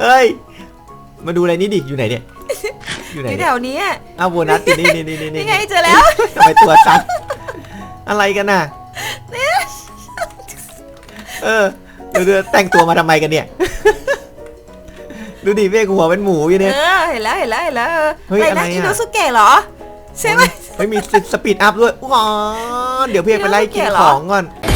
เฮ้ย มาดูอะไรนี่ดิ อยู่ไหนเนี่ย อยู่ไหนอยู่แถเนี่ยวนี้อะอ้าวโบนัสติดนี่นี่นี่นี่นี่ไงเจอแล้ว ทำไมตัวสั่นอะไรกันน่ะเออเดี๋ยวเดี๋ยวแต่งตัวมาทำไมกันเนี่ย ดูดิเมฆหัวเป็นหมูอยู่เอเนี่ยอเห็นแล้วเห็นแล้วเห็นแล้วเออเฮ้ยไปอะไรนะอะ อินโนสุเกะเหรอใช่ไหม เฮ้ยมีสปีดอัพด้วยว้าวเดี๋ยวพี่เอกไปไล่กินเดี๋ยวเราแกะเหรขอองก่อนใครเอ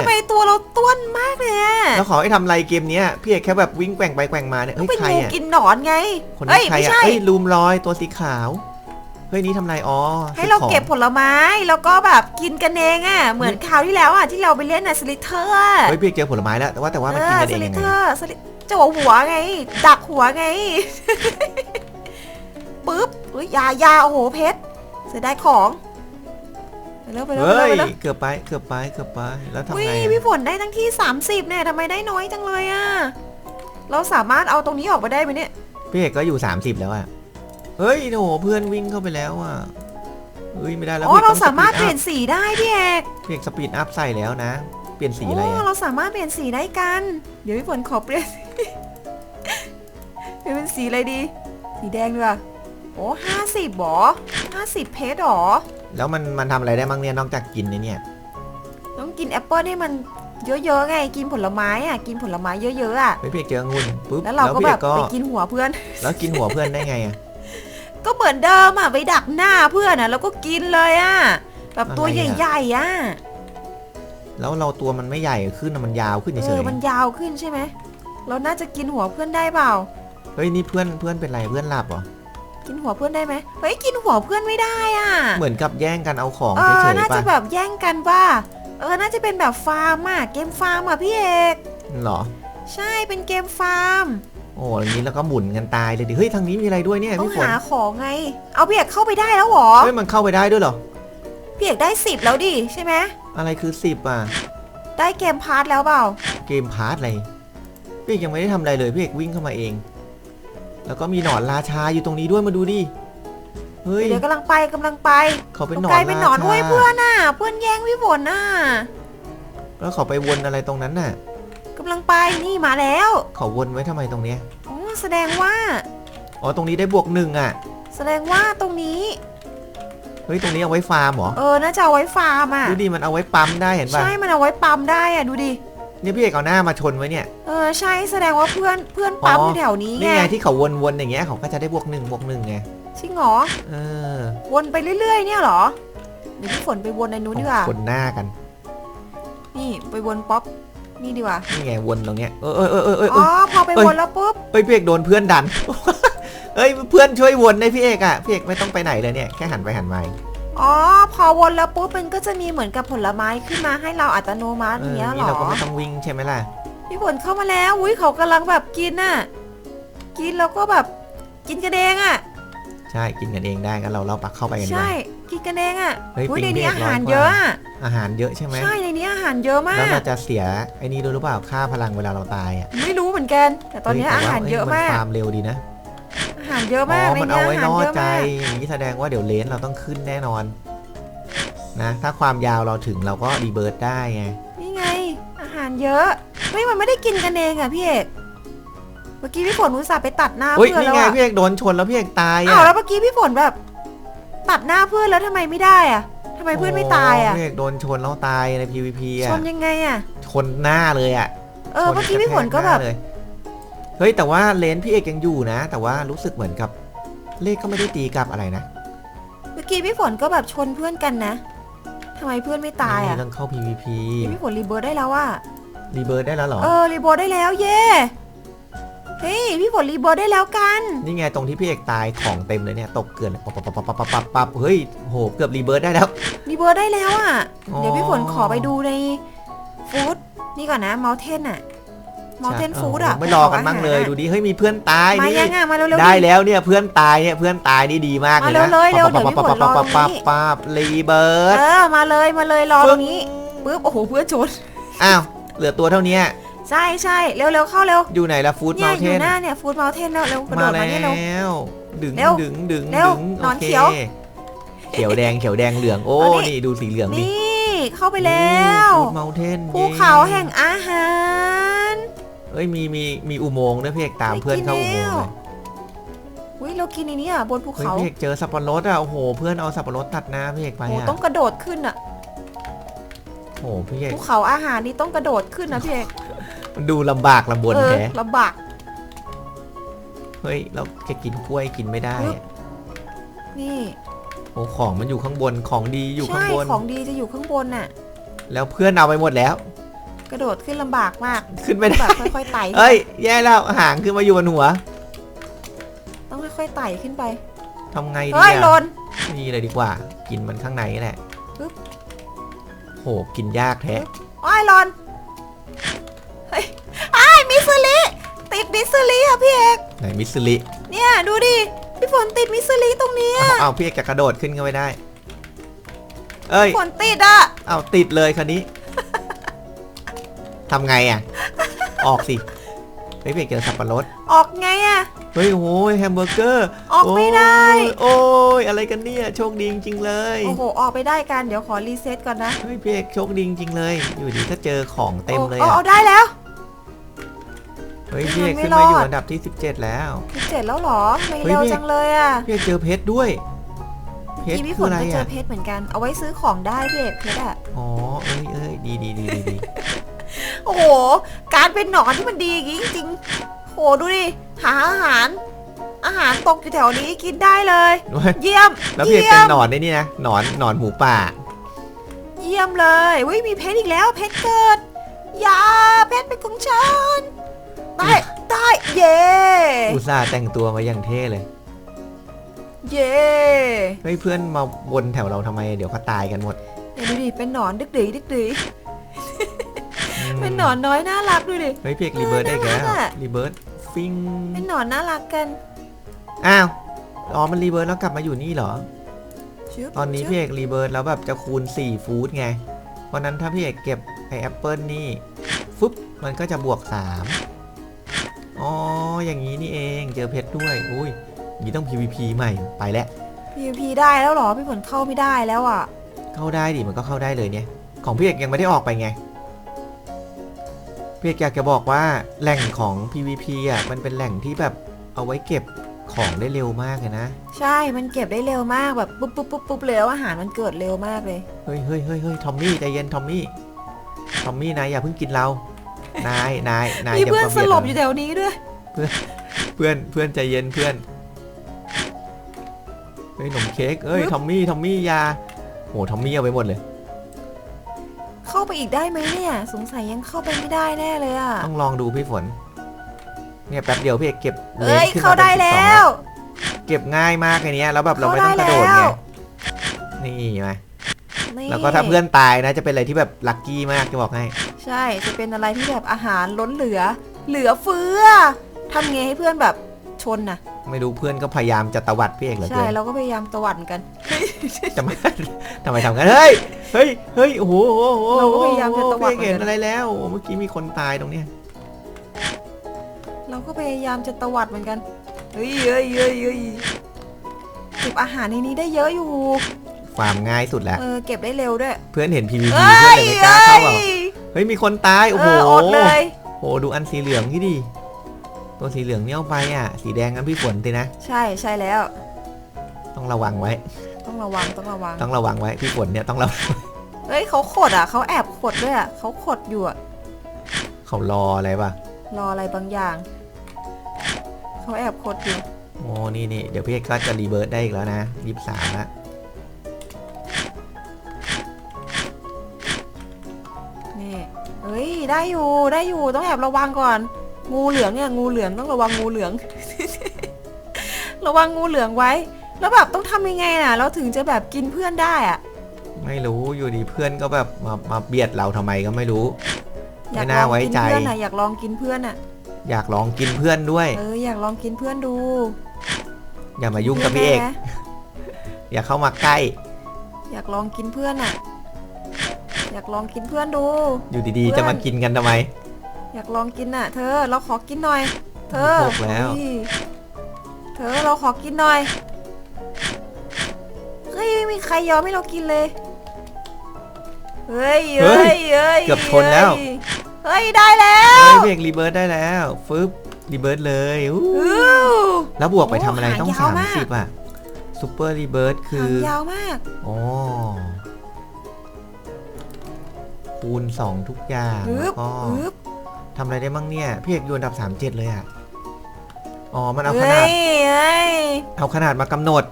ทำไมตัวเราต้วนมากเลยอะแล้วขอให้ทำอะไรเกมเนี้ยพี่เอกแค่แบบวิ่งแกว่งไปแกว่งมาเนี่ยก็เฮ้ยเป็นใครงูอะกินหนอนไงคนเฮ้นี้ยใครไม่อะใช่ เฮ้ยลูมลอยตัวสีขาวเฮ้ยนี่ทำอะไรอ๋อให้เราซื้อของเก็บผลไม้แล้วก็แบบกินกันเองอะเหมือนคราวที่แล้วอะที่เราไปเล่นน่ะสลิเทอร์ เฮ้ยพี่เอกเจอผลไม้แล้วแต่ว่าแต่ว่ามันกินกันเองสลิยังเทไงอร์สลิจะหัวหัวไง ดักหัวไง ปึ๊บเฮ้ยยายาโอ้โหเพชรเสียดายของไป เร็วไปเร็วไปเฮ้ยเร็วไปเร็วเกือบไป เกือบไป เกือบไป แล้วทำวิไงพี่ฝนได้ทั้งที่ 30เนี่ยทำไมได้น้อยจังเลยอะ เราสามารถเอาตรงนี้ออกมาได้ไหมเนี่ย พี่เอกก็อยู่ 30 แล้วอะเฮ้ยโอ้โหเพื่อนวิ่งเข้าไปแล้วอะเฮ้ยไม่ได้แล้วอ๋อพี่เราต้องสามารถสเปปีลี่ดยนสีได้พี่เอกอัพพี่เอกสปีดอัพใส่แล้วนะ เปลี่ยนสีอะไรโอ้อะเราสามารถเปลี่ยนสีได้กัน เดี๋ยวพี่ฝนขอเปลี่ยนเปลี่ยนเป็นสีอะไรดี สีแดงดีกว่าโอ้ห้าสิบหรอห้าสิบเพชรหรอ แล้วมันมันทำอะไรได้บ้างเนี่ยนอกจากกินเนี่ย ต้องกินแอปเปิลให้มันเยอะๆไง กินผลไม้อะ กินผลไม้เยอะๆอะเฮ้ยพี่เอกเจอองุ่นปุ๊บแล้วเราก็พี่แบอบกก็ไปกินหัวเพื่อน แล้วกินหัวเพื่อนได้ไงอะ ก็เหมือนเดิมอะไปดักหน้าเพื่อนอะแล้วก็กินเลยอะ แบบตัวอะไรใหอะญ่ๆอะ แล้วเราตัวมันไม่ใหญ่ขึ้นนะมันยาวขึ้นเอเฉอยมันยาวขึ้นใช่ไหม เราน่าจะกินหัวเพื่อนได้เปล่าๆเฮ้ยนี่เพื่อนเพื่อนเป็นไรเพื่อนหลับเหรอ กินหัวเพื่อนได้ไหมเฮ้ยกินหัวเพื่อนไม่ได้อะเหมือนกับแย่งกันเอาของเอเฉอยน่าๆป่ะจะแบบแย่งกันว่าเออน่าจะเป็นแบบฟาร์มอะเกมฟาร์มอะพี่เอกเหรอ ใช่เป็นเกมฟาร์มโอ้อย่างนี้แล้วก็หมุนกันตายเลยดิ เฮ้ย ทางนี้มีอะไรด้วยเนี่ยต้องพี่ฝนหาของไง เอาพี่เอกเข้าไปได้แล้วเหรอเฮ้ย มันเข้าไปได้ด้วยเหรอ พี่เอกได้สิบแล้วดิใช่ไหมอะไรคือสิบอะ ได้เกมพาร์ทแล้วเปล่าเกมพาร์ทอะไร พี่เอกยังไม่ได้ทำอะไรเลย พี่เอกวิ่งเข้ามาเอง แล้วก็มีหนอนราชาอยู่ตรงนี้ด้วยมาดูดิ เฮ้ย เดี๋ยวกำลังไปกำลังไปเขาเป็นตรงหนอนไกลเป็นหนอนราชา โอ้ยเพื่อนน่ะ เพื่อนแย่งพี่ฝนน่ะแล้วเขาไปวนอะไรตรงนั้นน่ะ กำลังไปนี่มาแล้วเขาวนไว้ทำไมตรงเนี้ย อ๋อแสดงว่า อ๋อ ตรงนี้ได้บวกหนึ่งอะ แสดงว่าตรงนี้ เฮ้ย ตรงนี้เอาไว้ฟาร์มเหรอ เออน่าจะเอาไว้ฟาร์มอะ ดูดิมันเอาไว้ปั๊มได้เห็นป่ะ ใช่มันเอาไว้ปั๊มได้อะดูดิเนี่ยพี่เอกเอาหน้ามาชนไว้เนี่ย เออใช่แสดงว่าเพื่อนเพื่อนปั๊มอ๋อออยู่แถวนี้ไงนี่ไงที่เขาวนๆอย่างเงี้ยเขาก็จะได้บวกหนึ่งบวกหนึ่งไงจริงเหรอเออวนไปเรื่อย ๆ เนี่ยเหรอเดี๋ยวพี่ฝนไปวนในนู้นดีกว่าคนหน้ากันนี่ไปวนป๊อปนี่ดีกว่านี่ไงวนตรงเนี้ยเออเออเออเออเอออ๋อพอไปเอ้ย วนแล้วปุ๊บเฮ้ยพี่เอกโดนเพื่อนดัน เฮ้ยเพื่อนช่วยวนได้พี่เอกอะพี่เอกไม่ต้องไปไหนเลยเนี่ยแค่หันไปหันมาเอง อ๋อ พอวนแล้วปุ๊บมันก็จะมีเหมือนกับผลไม้ขึ้นมาให้เราอัตโนมัติเอออย่างเงี้ยเหรนี่อเราก็ไม่ต้องวิ่งใช่ไหมล่ะ พี่ฝนเข้ามาแล้ว อุ้ยเขากำลังแบบกินน่ะ กินแล้วก็แบบกินกันเองอะ ใช่ กินกันเองได้กันเราเราปักเข้าไปกันดีกใช่ว่ากินกันเองอะเฮ้ยอุ้ยปิงในนี้เมฆอาหารร้อนกว่าเยอะอะ อาหารเยอะใช่ไหมใช่ ในนี้อาหารเยอะมาแล้วกเราจะเสียไอ้นี่ด้วยหรือเปล่า ค่าพลังเวลาเราตายอะ ไม่รู้เหมือนกัน แต่ตอนนี้ฮ้อาแต่ว่หารเยอะนมากฟาร์มเร็วดีนะอาหารเยอะอ๋มากอในมันนี้เอาไว้อาหารล่อเยอะใจมากอย่างนี้แสดงว่าเดี๋ยวเลนเราต้องขึ้นแน่นอนนะถ้าความยาวเราถึงเราก็รีเบิร์ดได้ไงนี่ไง อาหารเยอะเฮ้ยมันไม่ได้กินกันเองอะพี่เอกเมื่อกี้พี่ฝนอุตส่าห์ไปตัดหน้าเฮ้ยเพื่อนนี่แล้วไงอะพี่เอกโดนชนแล้วพี่เอกตายอ้าวอะแล้วเมื่อกี้พี่ฝนแบบ ตัดหน้าเพื่อนแล้วทำไมไม่ได้อะทำไมเพื่อนไม่ตายอะโพี่เอกโดนชนแล้วตายใน PVP ชอะนยังไงอะชนหน้าเลยอะเออเมื่อกี้พี่ฝนก็แบบชระทหาเลย เฮ้ยแต่ว่าเลนพี่เอกยังอยู่นะ แต่ว่ารู้สึกเหมือนกับ เลขก็ไม่ได้ตีกลับอะไรนะเมื่อกี้พี่ฝนก็แบบชนเพื่อนกันนะทำไมเพื่อนไม่ตายอะเรื่องเข้า PVP นี่พี่ฝนรีเบิร์ดได้แล้วอะรีเบิร์ดได้แล้วเหรอเออรีเบิร์ดได้แล้วเย่เฮ้ยพี่ฝนรีเบิร์ดได้แล้วกันนี่ไงตรงที่พี่เอกตายของเต็มเลยเนี่ยตกเกลือนเลยปั๊บปั๊บปั๊บปั๊บปั๊บปั๊บปั๊บเฮ้ยโหเกือบรีเบิร์ดได้แล้วรีเบิร์ดได้แล้วอะอ๋อเดี๋ยวพี่ฝนขอไปดูในฟู้ดนี่ก่อนนะเมาเทนอะเมาเทนใช่ฟู้ดอะไม่รอกันบ้างเลยดูดิเฮ้ยมีเพื่อนตายมานี่ยังอะมาเร็วๆได้ดิแล้วเนี่ยเพื่อนตายเนี่ยเพื่อนตายนี่ดีมากเลยนะมาเร็วๆเร็วๆเดี๋ยวพี่ปั๊บฝนรอปั๊บตรงนี้ปั๊บปั๊บปั๊บรีเบิร์ดเออมาเลยมาเลยรอตรงนี้ปุ๊บโอ้โหเพื่อนชนอ้าวเหลือตัวเท่านี้ใช่ใช่เร็วเร็วเข้าเร็วอยู่ไหนละฟู้ดเนี่เมยลอเทยู่นหน้าเนี่ยฟู้ดเมาเทนแล้วเร็วกระโดมาดแลมาเนี่ยเร็ว้วดึงเร็วดึงดึงเร็วดึงหนอนโคเขียวเขียวแดงเขียวแดงเหลืองโอ้เอานี่นี่ดูสีเหลืองดินี่เข้าไปแล้วฟูดเมลเทนภูเขาแห่งอาหาร เอ้ยมีมีมีอุโมงค์ด้วยพี่เอกตามเพื่อนเข้าอุโมงค์เลยอุ้ยเรากินในนี้อะบนภูเฮ้ยเขาพี่เอกเจอสับปะรดอะโอ้โหเพื่อนเอาสับปะรดตัดหน้าพี่เอกไปโอ้อะต้องกระโดดขึ้นอะโอ้โหพี่เอกภูเขาอาหารนี่ต้องกระโดดขึ้นนะพี่เอกมันดูลำบากลำบนเออแท้ลำบากเฮ้ยเราจะกินกล้วยกินไม่ได้ปึ๊บอะนี่โอ้ของมันอยู่ข้างบนของดีอยู่ข้างใช่บน ของดีจะอยู่ข้างบนน่ะแล้วเพื่อนเอาไปหมดแล้ว กระโดดขึ้นลำบากมากขึ้นไม่ได้ แบบค่อยๆไต่เอ้ย แย่แล้วหางขึ้นมาอยู่บนหัวต้องค่อยๆไต่ขึ้นไปทำไงดีเฮ้ยหอะล่น นี่เลยดีกว่า กินมันข้างในแหละปึ๊บ โหกินยากแท้โอ้ยหล่นเฮ้ยไอ้ายมิสลิติดมิสลิอะพี่เอกไหนมิสซิลิเนี่ยดูดิพี่ฝนติดมิสลิตรงเนี้ยเอาเอาพี่เอกจะกระโดดขึ้นก็ไม่ได้ เอ้ยฝนติดอะเอาติดเลยคันนี้ ทำไงอะ ออกสิเฮ้ยพี่เอกเจอสับปะรด ออกไงอะ เฮ้ยโอ้ยแฮมเบอร์เกอร์ออกไม่ได้โอ้ยโอ้ยอะไรกันเนี่ยโชคดีจริงๆเลย โอ้โหออกไปได้กันเดี๋ยวขอรีเซ็ตก่อนนะเฮ้ยพี่เอกโชคดีจริงๆเลย อยู่ดีก็เจอของเต็มเลยโอ้อะเอาได้แล้วเฮ้ยพี่เอกไม่ขึ้นรอมาดอยู่อันดับที่ 17 แล้วสิบเจ็ดแล้วเหรอไม่เฮ้ยเร็วพี่จังเลยอะพี่เอกเจอเพชรด้วย เพชรพี่พี่ฝคือนอะไรก็เจออะเพชรเหมือนกันเอาไว้ซื้อของได้พี่เอกเพชรอะอ๋อเอ้ยเอ้ยดีดีดีดีดี โอ้โห การเป็นหนอนที่มันดีอย่างงี้จริงๆโหดูดิ หาอาหาร อาหารตกอยู่แถวนี้กินได้เลยเยี่ยม แล้วพี่เอกเยี่เป็ยนม หนอนได้นี่นะหนอนหนอนหมูป่า เยี่ยมเลยเว้ยมีเพชรอีกแล้ว เพชรเกิด อย่าเพชรเป็นของฉัน ได้ ได้ เย่อุตส่าห์แต่งตัวมาอย่างเท่เลยเย่เฮ้ยเพื่อนมาวนแถวเราทำไม เดี๋ยวเขาตายกันหมด เดี๋ยวดูดิ เป็นหนอนดึกดีดึกดีอืม เป็นหนอนน้อยน่ารักดูดิ เฮ้ยพี่เอกรีเบิร์ดได้อีกแล้วน่ารักอะ รีเบิร์ดฟิงเป็นหนอนน่ารักกันอ้าวอ๋อมันรีเบิร์ดแล้วกลับมาอยู่นี่เหรอชึบตอนนี้ชึบพี่เอกรีเบิร์ดแล้วแบบจะคูณ 4 ฟูดไงเพราะนั้นถ้าพี่เอกเก็บไอแอปเปิลนี่ฟึบมันก็จะบวก 3 อ๋อ อย่างนี้นี่เองเจอเพชรด้วย อุ้ยนี่ต้อง PVP ใหม่ไปแล้ว PVP ได้แล้วเหรอพี่ฝนเข้าไม่ได้แล้วอะ เข้าได้ดิมันก็เข้าได้เลยเนี่ย ของพี่เอกยังไม่ได้ออกไปไง พี่เอกอยากจะบอกว่าแหล่งของ PVP อะมันเป็นแหล่งที่แบบเอาไว้เก็บของได้เร็วมากเลยนะ ใช่ มันเก็บได้เร็วมากแบบปุ๊บปุ๊บปุ๊บปุ๊บเลยแล้วอาหารมันเกิดเร็วมากเลย เฮ้ยเฮ้ยเฮ้ยเฮ้ยทอมมี่ใจเย็นทอมมี่ ทอมมี่นายอย่าเพิ่งกินเรา นายนายนายมีอย่าเพื่อนมาสบียดลเราบอยู่แถวนี้ด้วย เพื่อนเพื่อนใจเย็นเพื่อน เฮ้ยขนมเค้กเอ้ยปึ๊บทอมมี่ทอมมี่อยาโหทอมมี่เอาไปหมดเลย เข้าไปอีกได้ไหมเนี่ย สงสัยยังเข้าไปไม่ได้แน่เลยอะต้องลองดูพี่ฝน เนี่ยแป๊บเดียวพี่เอกเก็บเอ้ยขึ้นเข้ามาป็นได้12แล้วเก็บง่ายมากไอ้เนี้ยแล้วแบบเราไม่ต้องกระโดดเข้าได้ไงแล้ว นี่ไงนี่แล้วก็ถ้าเพื่อนตายนะจะเป็นอะไรที่แบบลัคกี้มากจะบอกให้ ใช่จะเป็นอะไรที่แบบอาหารล้นเหลือ เหลือเฟือทำไงให้เพื่อนแบบ ชนน่ะไม่รู้เพื่อนก็พยายามจะตวัดพี่เอกเหลือใช่เกินเราก็พยายามตะวัดกันจะมาทำไมทำกันเฮ้ยเฮ้ยเฮ้ยโอ้โหโอ้โหเราก็พยายามจะตวัดพี่เห็นเหมือนกันอะไรแล้วเมื่อกี้มีคนตายตรงเนี้ยเราก็พยายามจะตะวัดเหมือนกันเฮ้ยเฮ้ยเฮ้ยเฮ้ยเก็บอาหารในนี้ได้เยอะอยู่ฟาร์มง่ายสุดแล้ว เออเก็บได้เร็วด้วยเพื่อนเห็น PVP เอ้เพื่อนยเลยไม่กล้าเอ้เข้ายเปล่าเฮ้ยมีคนตายโอ้โห เอออดเลย โอ้โหดูอันสีเหลืองที่ดี ตัวสีเหลืองเนี่ยเอาไปอะ สีแดงงั้นพี่ฝนสินะ ใช่ใช่แล้ว ต้องระวังไว้ ต้องระวังต้องระวัง ต้องระวังไว้ พี่ฝนเนี่ยต้องระวังเฮ้ยเขาขดอะเขาแอบขดด้วยอะเขาขดอยู่อะเขารออะไรป่ะรออะไรบางอย่างเขาแอบขดอยู่โอ้นี่นี่เดี๋ยวพี่ก็จะรีเบิร์ดได้อีกแล้วนะยี่สามละนี่เฮ้ยได้อยู่ได้อยู่ต้องแอบระวังก่อน งูเหลืองเนี่ยงูเหลืองต้องระวังงูเหลือง ระวังงูเหลืองไว้ แล้วแบบต้องทำยังไงน่ะ เราถึงจะแบบกินเพื่อนได้อะไม่รู้อยู่ดีเพื่อนก็แบบมามาเบียดเราทำไมก็ไม่รู้อยากไม่ลน่าองไว้กินใจเพื่อนอะอยากลองกินเพื่อนอะ อยากลองกินเพื่อนด้วย เอออยากลองกินเพื่อนดู อย่ามายุ่งกับพี่เอกได้ไหมอย่าเข้ามาใกล้ อยากลองกินเพื่อนอะ อยากลองกินเพื่อนดู อยู่ดีเพื่อนๆจะมากินกันทำไม อยากลองกินอะ เธอเราขอกินหน่อย เธอหกแล้วเฮ้ยเธอเราขอกินหน่อยเฮ้ยไม่มีใครยอมให้เรากินเลยเฮ้ยเฮ้เฮ้ยยเฮ้ยเกือบชนแล้ว เฮ้ยได้แล้วเฮ้ยพี่เอกรีเบิร์ดได้แล้วฟึบรีเบิร์ดเลยอู้อู้ แล้วบวกไปทำอะไรโอ้ต้อง หางยาวมาก 30 อะซูเปอร์รีเบิร์ดคืหางอยาวมาก อ๋อคูณ 2 ทุกอย่างอึ๊แล้วบก็อึ๊บ ทำอะไรได้บ้างเนี่ย พี่เอกโยนดับ37เลยอะอ๋อ มันเอาขเฮ้นาดยเฮ้ยเอาขนาดมากำหนด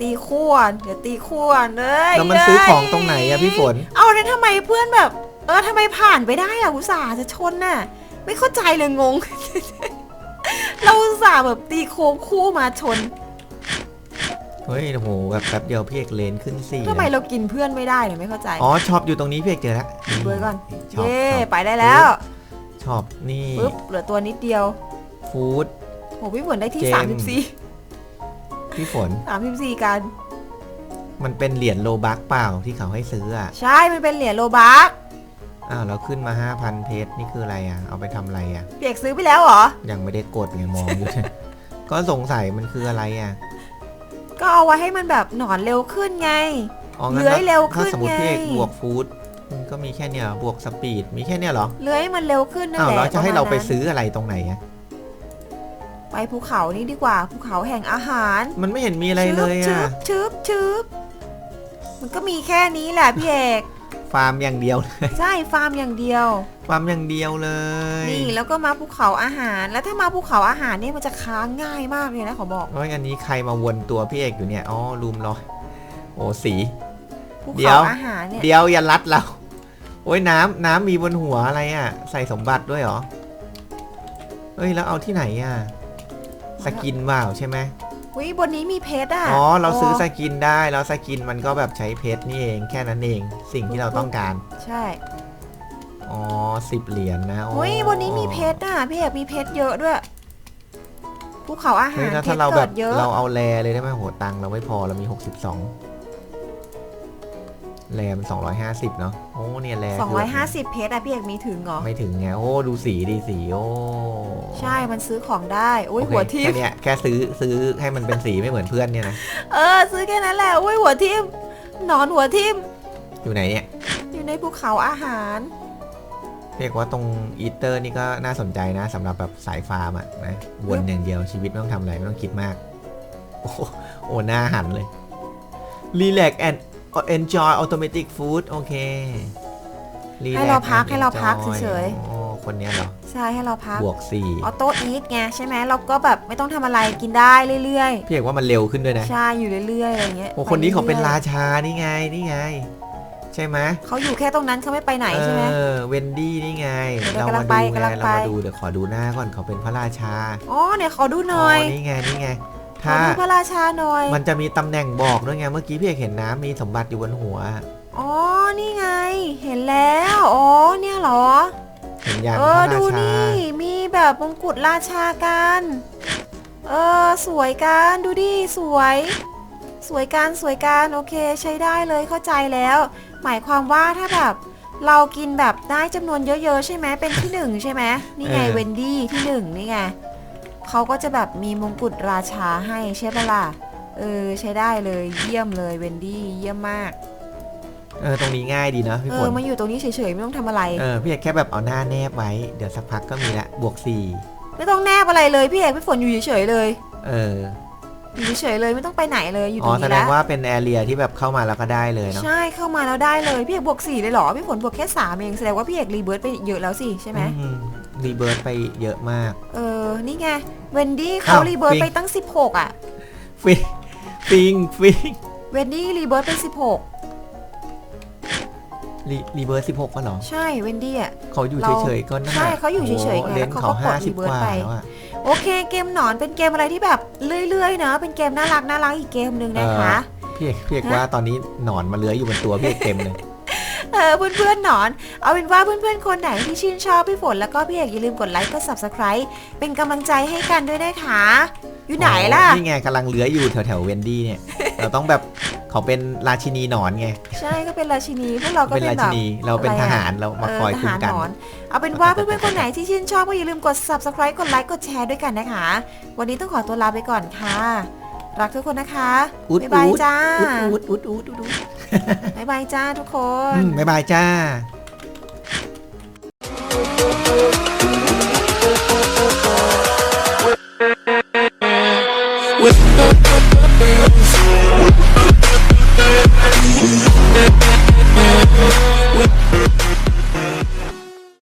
ตีขวดเดี๋ยวตีขวดเลยแล้วมันซื้อของตรงไหนอะพี่ฝน เอาแล้วทำไมเพื่อนแบบ เออทำไมผ่านไปได้อะอุตส่าห์จะชนน่ะ ไม่เข้าใจเลยงง เราอุตส่าห์แบบตีโค้งคู่มาชนเฮ้ยโอ้โหแบบแป๊บเดียวพี่เอกเลนขึ้นสี่ทำไมเลยเรากินเพื่อนไม่ได้เนี่ยไม่เข้าใจอ๋อช็อปอยู่ตรงนี้พี่เอกเจอแล้วเบอร์ก่อนช็อปเย่ช็อป ไปได้แล้ว ช็อปนี่ปึ๊บเหลือตัวนิดเดียวฟู้ด โหพี่ฝนได้ที่เจมส์สามสิบสี่พี่ฝนสามสิบสี่กัน มันเป็นเหรียญโลบักเปล่าที่เขาให้ซื้ออะใช่ มันเป็นเหรียญโลบักอ้าวเราขึ้นมา 5,000 เพชรนี่คืออะไรอะ เอาไปทำอะไรอะ เปียกซื้อไปแล้วเหรอ ยังไม่ได้กดยังมองอยู่ ก็สงสัยมันคืออะไรอะก็เอาไว้ให้มันแบบหนอนเร็วขึ้นไง อ๋องั้นเลื้อยเร็วขึ้นถ้าสมมติพี่เอกไงบวกฟู้ด มันก็มีแค่เนี้ยเหรอบวกสปีดมีแค่เนี้ยเหรอเลื้อยให้มันเร็วขึ้นนั่นอ้าวแหละเราจะให้เราไปประมณนั้นซื้ออะไรตรงไหนอะไปภูเขานี่ดีกว่าภูเขาแห่งอาหาร มันไม่เห็นมีอะไรเลยชึอะบชึบชึบมันก็มีแค่นี้แหละพี่เอกฟาร์มอย่างเดียวใช่ฟาร์มอย่างเดียว ฟาร์มอย่างเดียวเลย นี่แล้วก็มาภูเขาอาหาร แล้วถ้ามาภูเขาอาหารเนี่ยมันจะค้างง่ายมากเลยนะขอบอกโอ้ยอันนี้ใครมาวนตัวพี่เอกอยู่เนี่ยอ๋อลุมลอยโอ้สีภูเดี๋ยเขาวอาหารเนี่ยเดียวอย่ารัดเรา โอ้ยน้ำน้ำมีบนหัวอะไรอะ ใส่สมบัติด้วยเหรอเอ้ยแล้วเอาที่ไหนอะ สกินว่าวใช่ไหมวิบนนี้มีเพชรอะ อ๋อ เราซื้อสกินได้แล้วสกินมันก็แบบใช้เพชรนี่เองแค่นั้นเอง สิ่งที่เราต้องการ ใช่ อ๋อสิบเหรียญนะโอ้วิบนนี้มีเพชรอะพี่เอกมีเพชรเยอะด้วยภูเขาอาหาเฮ้ยรแล้วเพถ้าชรเราแบเกิบดเยอะเราเอาแรเลยได้ไหมโหตังค์เราไม่พอเรามี 62 แรม250 เนาะโอ้เนี่ยแรสองร้อยห้าสิบเพชรอะพี่เอกมีถึงเหรอ ไม่ถึงไงโอ้ดูสีดีสีโอ้ใช่มันซื้อของได้อุ้ยโอเคหัวทิ่มแค่เนี้ยแค่ซื้อซื้อให้มันเป็นสีไม่เหมือนเพื่อนเนี่ยนะเออซื้อแค่นั้นแหละอุ้ยหัวทิ่มหนอนหัวทิ่มอยู่ไหนเนี่ย อยู่ในภูเขาอาหาร เรียกว่าตรงอีเตอร์นี่ก็น่าสนใจนะสำหรับแบบสายฟาร์มอะนะวนอย่างเดียวชีวิตไม่ต้องทำอะไรไม่ต้องคิดมาก โอ้โหโอ้หน้าหันเลย relax and enjoy automatic food โอเค Relax ให้เราพัก and ให้เราพัก enjoy เฉยโอ้คนเนี้ยเหรอ ใช่ให้เราพักบวกสี่ออโต้อีทไงใช่ไหมเราก็แบบไม่ต้องทำอะไรกินได้เรื่อยพี่เอกว่ามันเร็วขึ้นด้วยนะ ๆ ใช่อยู่เรื่อยๆอะไรเงี้ยโอ้คนนี้เขาเป็นไรื่ราอยชานี่ไงนี่ไง ใช่ไหมๆเขาอยู่แค่ตรงนั้นเขาไม่ไปไหนใช่ไหมเออเวนดี้นี่ไง เดี๋ยวเรากำลัมางไปดูไงกำลังเราไป มาดูเดี๋ยวขอดูหน้าก่อนเขาเป็นพระราชาอ๋อเนี่ยขอดูหน่อย นี่ไงนี่ไง ขอถ้าดูพระราชาหน่อย มันจะมีตำแหน่งบอกด้วยไงเมื่อกี้พี่เอกเห็นน้ำมีสมบัติอยู่บนหัว อ๋อ นี่ไง เห็นแล้ว อ๋อ เนี่ยเหรอ เห็นยังเอพอ ระราดูชานี่ มีแบบมงกุฎราชากัน เออ สวยกัน ดูดิ สวย สวยการสวยการโอเค ใช้ได้เลย เข้าใจแล้ว หมายความว่าถ้าแบบ เรากินแบบได้จำนวนเยอะๆ ใช่ไหมเป็นที่หนึ่งใช่ไหมนี่ไงเวนดี้ที่หนึ่งนี่ไง เขาก็จะแบบมีมงกุฎราชาให้ใช่ปะล่ะ เออใช้ได้เลยเยี่ยมเลยเวนดี้เยี่ยมมาก เออตรงนี้ง่ายดีนะพี่เอฝอนมาอยู่ตรงนี้เฉยๆไม่ต้องทำอะไร เออพี่เอกแค่แบบเอาหน้าแนบไว้ เดี๋ยวสักพักก็มีละบวกสี่ไม่ต้องแนบอะไรเลยพี่เอกพี่ฝนอยู่เฉยๆเลยเอออยู่เฉยๆเลยไม่ต้องไปไหนเลยอยู่ตอ๋รองแสนี้ดแล้งวว่าเป็นแอเรียที่แบบเข้ามาแล้วก็ได้เลยเนาะใช่เข้ามาแล้วได้เลยพี่เอกบวกสี่เลยเหรอพี่ฝนบวกแค่สามเองแสดงว่าพี่เอกรีเบิร์ตไปเยอะแล้วสิใช่ไหมอืม รีเบิร์ตไปเยอะมาก เออ นี่ไง เวนดี้เขาอ้าวรีเบิร์ตปิ๊ง ไปตั้ง 16 อะ ฟิงฟิงฟิงเวนดี้รีเบิร์ตไป รีรีเบิร์ตสิบหกก็เหรอ16 ใช่ เวนดี้อะ เขาอยู่เราเฉยๆก็นั่นใช่น่ะเขาอยู่เฉยๆไงโอ้โหเลนแล้วเขาเขาก็กดห้าสิบ reverse กว่าไป แล้วอะ โอเค เกมหนอนเป็นเกมอะไรที่แบบเรื่อยๆเนอะเป็นเกมน่ารักน่ารักอีกเกมหนึ่งนะคะ พี่เอกพี่เอกว่าตอนนี้หนอนมาเลื้อยอยู่บนตัวพี่เอกเต็มเลย เออเพื่อนๆหนอน เอาเป็นว่าเพื่อนๆคนไหนที่ชื่นชอบพี่ฝนแล้วก็พี่เอกอย่าลืมกดไลค์กด subscribe เป็นกำลังใจให้กันด้วยนะคะอยู่ไหนล่ะ อ๋อนี่ไงกำลังเลื้อยอยู่แถวแถวเวนดี้เนี่ย เราต้องแบบเขาเป็นราชินีหนอนไงใช่ก็เป็นราชินีพวกเราก็เป็นเป็นราแบชิบ นีเราเป็นอะไรทอะหารเรามาคอยเทคุ้มหารกันหนอนเอาเป็นว่าเพื่อนๆคนไหนที่ชื่นชอบก็อย่าลืมกด subscribe กดไลค์กดแชร์ด้วยกันนะคะ วันนี้ต้องขอตัวลาไปก่อนค่ะ รักทุกคนนะคะ อุดบ๊ายบายอุดจ้า อุดอุดอุดอุดอุด บ๊ายบายจ้าทุกคน อืมบ๊ายบายจ้า